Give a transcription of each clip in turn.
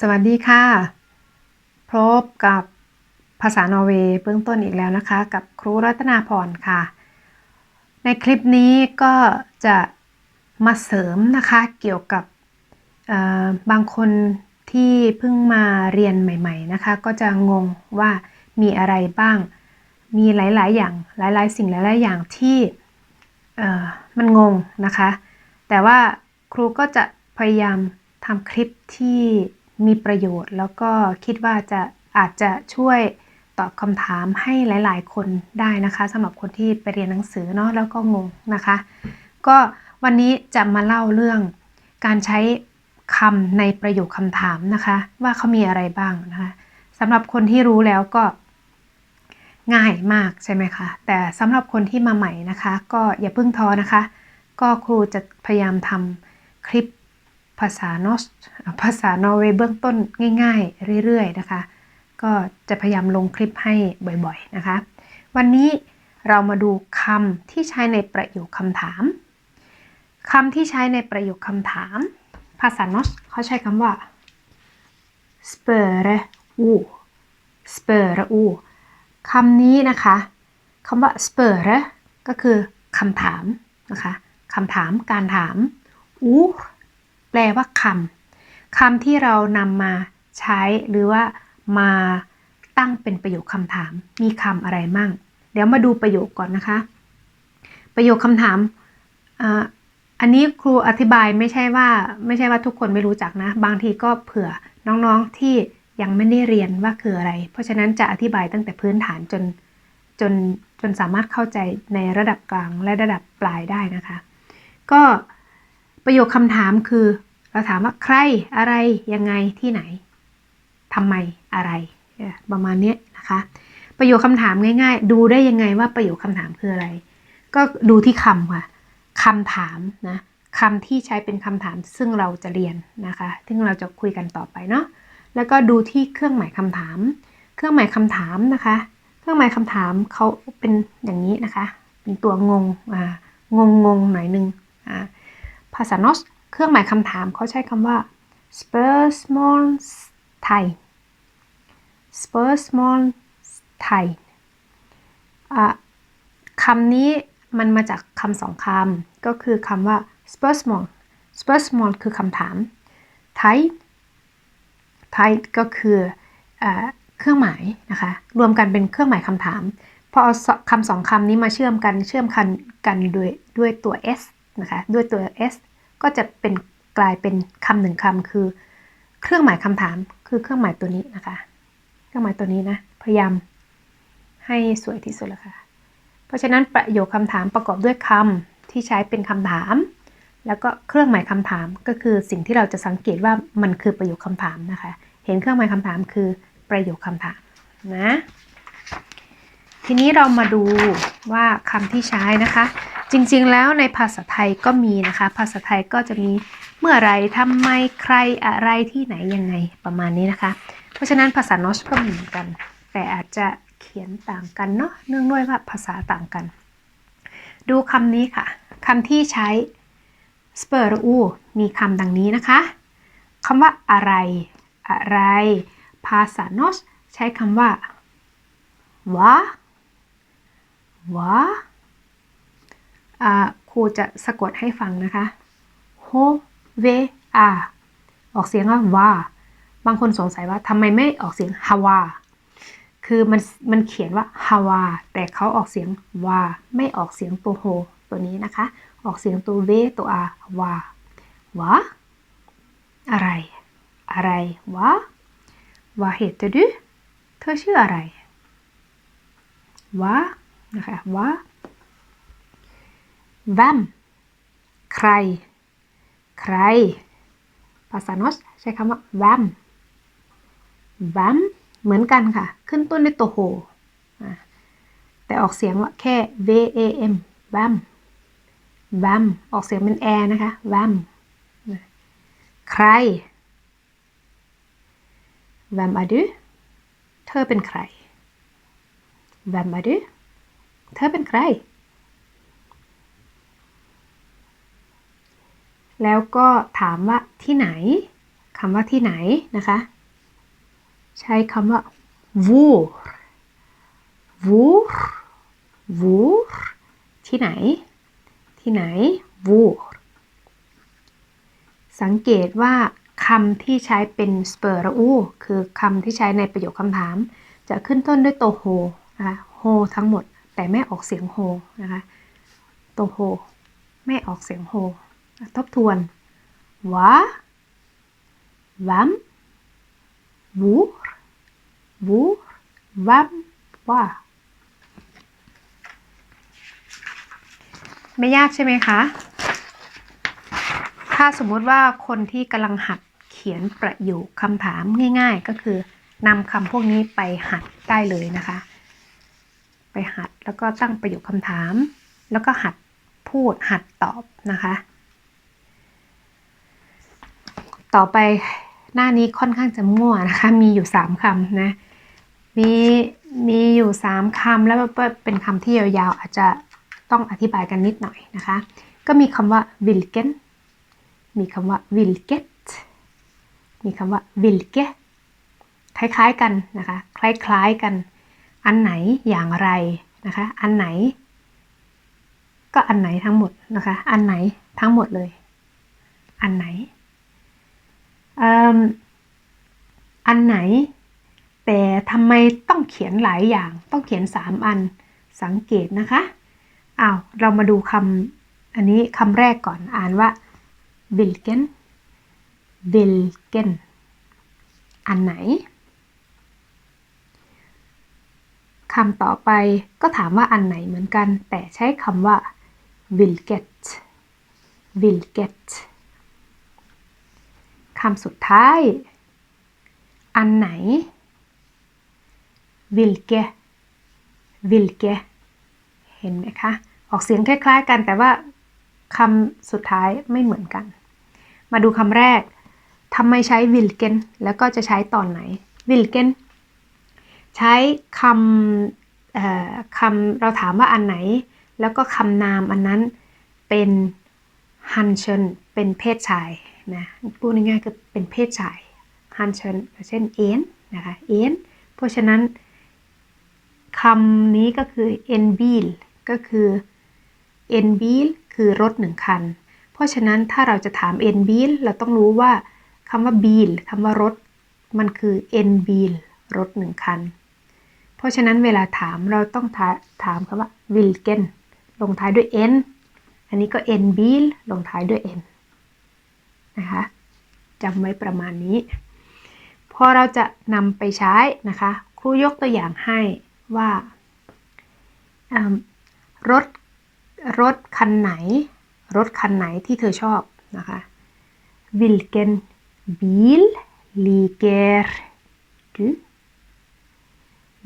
สวัสดีค่ะ พบกับภาษานอร์เวย์เบื้องต้นอีกแล้วนะคะ กับครูรัตนาพรค่ะ ในคลิปนี้ก็จะมาเสริมนะคะเกี่ยวกับบางคนที่เพิ่งมาเรียนใหม่ ๆนะคะ ก็จะงงว่ามีอะไรบ้าง มีหลายๆ อย่างหลายๆ สิ่งหลายๆ อย่างที่มันงงนะคะ แต่ว่าครูก็จะพยายามทำคลิปที่ มีประโยชน์ แล้วก็คิดว่าจะอาจจะช่วยตอบคำถามให้หลาย ๆ คนได้นะคะสำหรับคนที่ไปเรียนหนังสือเนาะแล้วก็งงนะคะ ก็วันนี้จะมาเล่าเรื่องการใช้คำในประโยคคำถามนะคะ ว่าเขามีอะไรบ้างนะคะสำหรับคนที่รู้แล้วก็ง่ายมากใช่ไหมคะ แต่สำหรับคนที่มาใหม่นะคะ ก็อย่าเพิ่งท้อนะคะ ก็ครูจะพยายามทำคลิป ภาษานอสภาษานอร์เวย์เบื้องต้นง่าย ๆ เรื่อยๆนะคะ ก็จะพยายามลงคลิปให้บ่อยๆนะคะ วันนี้เรามาดูคำที่ใช้ในประโยคคำถามคำที่ใช้ในประโยคคำถาม ภาษานอสเขาใช้คำว่า spöre o spöre o คำนี้นะคะคำว่า spöre ก็คือคำถามนะคะคำถามการถาม u แปลว่าคำคำที่เรานำมาใช้หรือว่ามาตั้งเป็นประโยคคำถาม มีคำอะไรมั่ง เดี๋ยวมาดูประโยคก่อนนะคะ ประโยคคำถามอันนี้ครูอธิบายไม่ใช่ว่าไม่ใช่ว่าทุกคนไม่รู้จักนะ บางทีก็เผื่อน้องๆที่ยังไม่ได้เรียนว่าคืออะไร เพราะฉะนั้นจะอธิบายตั้งแต่พื้นฐานจนจนจนสามารถเข้าใจในระดับกลางและระดับปลายได้นะคะ ก็ ประโยคคำถามคือ เราถามว่าใครอะไรยังไงที่ไหนทำไมอะไรประมาณนี้นะคะประโยคคำถามง่าย ๆ ดูได้ยังไงว่าประโยคคำถามคืออะไร ก็ดูที่คำค่ะคำถามนะคำที่ใช้เป็นคำถามซึ่งเราจะเรียนนะคะซึ่งเราจะคุยกันต่อไปเนาะแล้วก็ดูที่เครื่องหมายคำถาม เครื่องหมายคำถามนะคะ เครื่องหมายคำถามเขาเป็นอย่างนี้นะคะ เป็นตัวงงอ่างงงหน่อยนึงอ่า ภาษาโนสเครื่องหมายคำถามเขาใช้คำว่า spørsmål thai spørsmål thai อะคำนี้มันมาจากคำสองคำ ก็คือคำว่า spørsmål spørsmål คือคำถาม thai thai ก็คืออเครื่องหมายนะคะ รวมกันเป็นเครื่องหมายคำถาม พอเอาคำสองคำนี้มาเชื่อมกัน เชื่อมกันกันด้วยด้วยตัว s นะคะด้วยตัว s ก็จะเป็นกลายเป็นคำหนึ่งคำคือ เครื่องหมายคำถามคือเครื่องหมายตัวนี้นะคะ เครื่องหมายตัวนี้นะพยายามให้สวยที่สุดลยค่ะ เพราะฉะนั้นประโยคคำถามประกอบด้วยคำที่ใช้เป็นคำถาม แล้วก็เครื่องหมายคำถามก็คือสิ่งที่เราจะสังเกตว่ามันคือประโยคคำถามนะคะ เห็นเครื่องหมายคำถามคือประโยคคำถามนะ ทีนี้เรามาดูว่าคำที่ใช้นะคะ จริงๆ แล้วในภาษาไทยก็มีนะคะ ภาษาไทยก็จะมีเมื่อไรทำไมใครอะไรที่ไหนยังไงประมาณนี้นะคะ เพราะฉะนั้นภาษานอสก็มีเหมือนกัน แต่อาจจะเขียนต่างกันเนาะเนื่องด้วยว่าภาษาต่างกัน ดูคำนี้ค่ะคำที่ใช้ s p e r u มีคำดังนี้นะคะคำว่าอะไร อะไร ภาษานอสใช้คำว่าวะวะ ครูจะสะกดให้ฟังนะคะโฮเวอาออกเสียงว่าวาบางคนสงสัยว่าทำไมไม่ออกเสียงฮาวา คือมันมันเขียนว่าฮาวา แต่เขาออกเสียงวา ไม่ออกเสียงตัวโฮตัวนี้นะคะ ออกเสียงตัวเวตัวอาวาวะอะไร อะไรวะวาเหตุดูเธอชื่ออะไรวะนะคะวะ vem ใคร ใคร ภาษาโนสใช้คำว่า vem vem เหมือนกันค่ะ ขึ้นต้นด้วยตัวโฮแต่ออกเสียงว่าแค่ v a m vem vem ออกเสียงเป็นแอนะคะ vem ใคร vem är du เธอเป็นใคร vem är du เธอเป็นใคร แล้วก็ถามว่าที่ไหนคำว่าที่ไหนนะคะ ใช้คำว่า hvor hvor hvor ที่ไหน ที่ไหน hvor สังเกตว่าคำที่ใช้เป็น s p e r u คือคำที่ใช้ในประโยคคำถาม จะขึ้นต้นด้วยตัว ho นะคะ ho ทั้งหมด แต่ไม่ออกเสียง ho นะคะตัว ho ไม่ออกเสียง ho ทบทวน wa vam hvor hvor vam wa ไม่ยากใช่ไหมคะ ถ้าสมมุติว่าคนที่กำลังหัดเขียนประโยคคำถามง่ายๆ ก็คือนำคำพวกนี้ไปหัดได้เลยนะคะ ไปหัดแล้วก็ตั้งประโยคคำถาม แล้วก็หัดพูดหัดตอบนะคะ ต่อไปหน้านี้ค่อนข้างจะมั่วนะคะ มีอยู่3คำนะ มีมีอยู่3คำแล้วเป็นคำที่ยาวๆ อาจจะต้องอธิบายกันนิดหน่อยนะคะ ก็มีคำว่า vilken มีคำว่า vilket มีคำว่า vilke คล้ายๆกันนะคะ คล้ายๆกัน อันไหนอย่างไรนะคะ อันไหน ก็อันไหนทั้งหมดนะคะ อันไหนทั้งหมดเลย อันไหน อันไหน แต่ทำไมต้องเขียนหลายอย่าง ต้องเขียน 3 อันสังเกตนะคะอ้าวเรามาดูคำอันนี้คำแรกก่อนอ่านว่า vilken vilken อันไหนคำต่อไปก็ถามว่าอันไหนเหมือนกัน แต่ใช้คำว่า vilket vilket คำสุดท้าย อันไหน vilke vilke เห็นไหมคะ ออกเสียงคล้ายๆกันแต่ว่าคำสุดท้ายไม่เหมือนกัน มาดูคำแรกทำไมใช้ vilken แล้วก็จะใช้ตอนไหน vilken ใช้คำคำเราถามว่าอันไหน แล้วก็คำนามอันนั้นเป็นฮันเชนเป็นเพศชาย นะพูดง่ายๆคือเป็นเพศชายฮันเชนเช่นเอ็นนะคะเอ็นเพราะฉะนั้นคำนี้ก็คือ en bil ก็คือ en bil คือรถหนึ่งคัน เพราะฉะนั้นถ้าเราจะถาม en bil เราต้องรู้ว่าคำว่า bil คำว่ารถมันคือ en bil รถหนึ่งคัน เพราะฉะนั้นเวลาถามเราต้องถามคำว่า vilken ลงท้ายด้วย n อันนี้ก็ n bil ลงท้ายด้วย n นะคะจำไว้ประมาณนี้ พอเราจะนำไปใช้นะคะ ครูยกตัวอย่างให้ว่ารถรถคันไหน รถคันไหนที่เธอชอบนะคะ Vilken bil liker du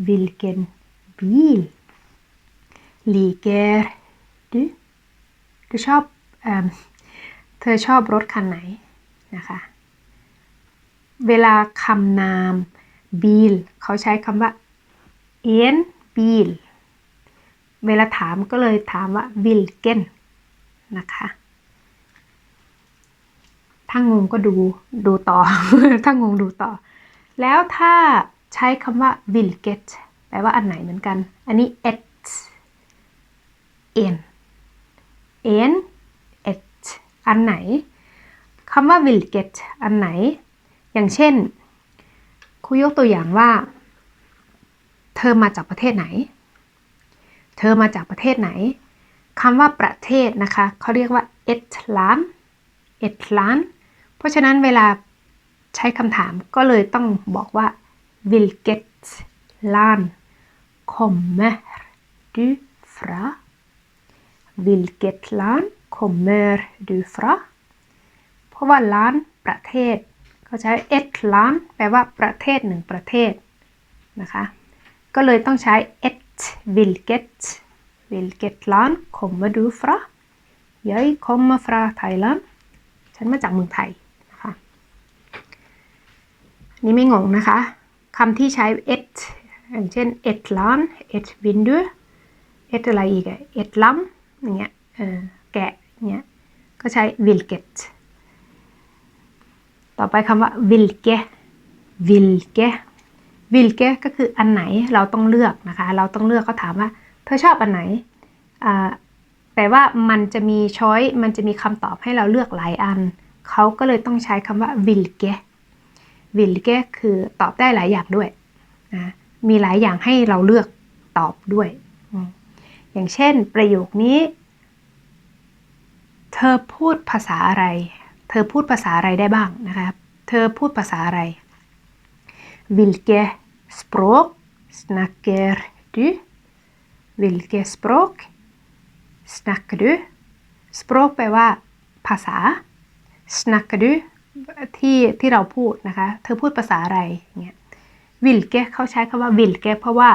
Vilken bil liker du เธอชอบ ธอชอบรถคันไหนนะคะ เวลาคำนาม bil เขาใช้คำว่า en bil เวลาถามก็เลยถามว่า vilken นะคะถ้างงก็ดูดูต่อ ถ้างงดูต่อ แล้วถ้าใช้คำว่า vilket แปลว่าอันไหนเหมือนกัน อันนี้ et en en อันไหนคำว่า vilket อันไหน อย่างเช่นครูยกตัวอย่างว่า เธอมาจากประเทศไหน เธอมาจากประเทศไหนคำว่าประเทศนะคะเขาเรียกว่า et land et land เพราะฉะนั้นเวลาใช้คำถามก็เลยต้องบอกว่า vilket land kommer du fra vilket land kommer du fra เพราะว่า land ประเทศเขาใช้ et land แปลว่าประเทศหนึ่งประเทศนะคะ ก็เลยต้องใช้ et vilket vilket land kommer du fra jag kommer fra Thailand ฉันมาจากเมืองไทยนะคะนี่ไม่งงนะคะคำที่ใช้ et อย่างเช่น et land et vindu et อะไรอีกอะ et lam อย่างเงี้ยแกะ เงี้ยก็ใช้ vilket ต่อไปคำว่า vilke vilke vilke ก็คืออันไหนเราต้องเลือกนะคะ เราต้องเลือกเขาถามว่า เธอชอบอันไหนแต่ว่ามันจะมีช้อยมันจะมีคำตอบให้เราเลือกหลายอัน เขาก็เลยต้องใช้คำว่า vilke vilke คือตอบได้หลายอย่างด้วยนะมีหลายอย่างให้เราเลือกตอบด้วย อย่างเช่นประโยคนี้ เธอพูดภาษาอะไร เธอพูดภาษาอะไรได้บ้างนะคะเธอพูดภาษาอะไร Vilke språk snakker du? Vilke språk snakker du? språk แปลว่า ภาษา snakker du ที่ที่เราพูดนะคะ เธอพูดภาษาอะไรเงี้ย vilke เขาใช้คำว่า vilke เพราะว่า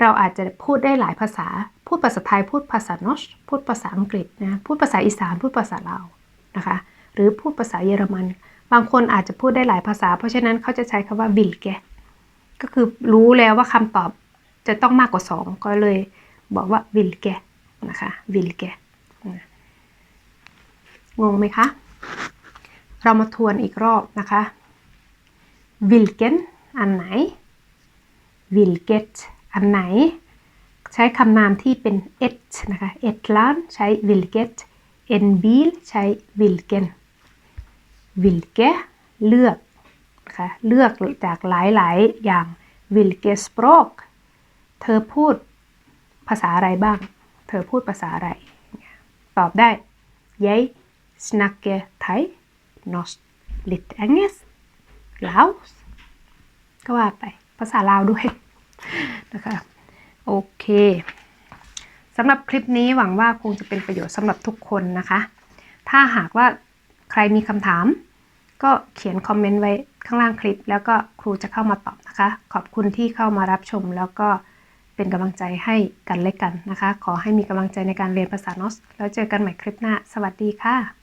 เราอาจจะพูดได้หลายภาษา พูดภาษาไทยพูดภาษาโนชพูดภาษาอังกฤษนะพูดภาษาอีสานพูดภาษาลาวนะคะหรือพูดภาษาเยอรมัน บางคนอาจจะพูดได้หลายภาษา เพราะฉะนั้นเขาจะใช้คำว่า vilke ก็คือรู้แล้วว่าคำตอบจะต้องมากกว่าสองก็เลยบอกว่า vilke นะคะ vilke นะงงไหมคะ เรามาทวนอีกรอบนะคะ vilken อันไหน vilket อันไหน ช้คำนามที่เป็น et นะคะ et land ใช้ vilket en bil ใช้ vilken vilke เลือกนะคะเลือกจากหลาย ๆ อย่าง vilke språk เธอพูดภาษาอะไรบ้าง เธอพูดภาษาอะไร ตอบได้ jeg snakker thai norsk litt engelsk laos ก็ว่าไปภาษาลาวด้วยนะคะ โอเคสำหรับคลิปนี้หวังว่าคงจะเป็นประโยชน์สำหรับทุกคนนะคะ ถ้าหากว่าใครมีคำถาม ก็เขียนคอมเมนต์ไว้ข้างล่างคลิป แล้วก็ครูจะเข้ามาตอบนะคะ ขอบคุณที่เข้ามารับชม แล้วก็เป็นกำลังใจให้กันและกันนะคะ ขอให้มีกำลังใจในการเรียนภาษานอส แล้วเจอกันใหม่คลิปหน้า สวัสดีค่ะ